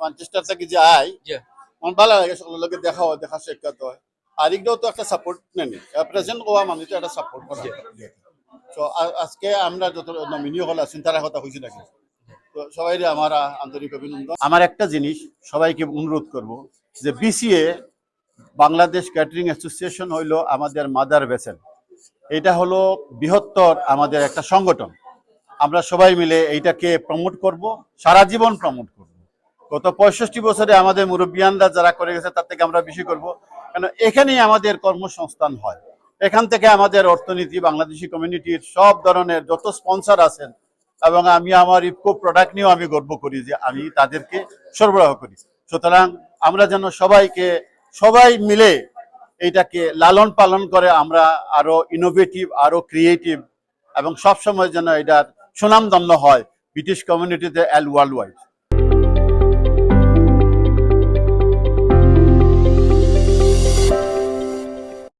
Manchester থেকে যে জি। আমার ভালো লাগে সকলের লগে দেখা হয় দেখা সাক্ষাৎ হয় আর এগুলো তো একটা সাপোর্ট নেই। প্রেজেন্ট হওয়া মানুষ একটা সাপোর্ট করে। তো আজকে আমরা যত নমিনি হল আছেন তারা কথা হয়েছে নাকি? তো সবাই আমার আন্তরিক অভিনন্দন। আমার একটা জিনিস সবাইকে অনুরোধ করব যে বিসিএ বাংলাদেশ ক্যাটারিং অ্যাসোসিয়েশন হইল আমাদের মাদার ভেসেল এটা হলো বৃহত্তর আমাদের একটা সংগঠন। আমরা সবাই মিলে এইটাকে প্রমোট করব সারা জীবন প্রমোট করব। গত পঁয়ষট্টি বছরে আমাদের মুরব্বিয়ানরা যারা করে গেছে, তার থেকে আমরা বেশি করব। কেন এখানেই আমাদের কর্মসংস্থান হয়। এখান থেকে আমাদের অর্থনীতি, বাংলাদেশি কমিউনিটির সব ধরনের যত স্পন্সর আছেন, এবং আমি আমার ইফকো প্রোডাক্ট নিয়েও আমি গর্ব করি যে আমি তাদেরকে সরবরাহ করি। সুতরাং আমরা যেন সবাইকে, সবাই মিলে এইটাকে লালন পালন করে আমরা আরও ইনোভেটিভ আরও ক্রিয়েটিভ এবং সবসময় যেন এটার সুনামধন্য হয় ব্রিটিশ কমিউনিটিতে অ্যাল ওয়ার্ল্ড ওয়াইড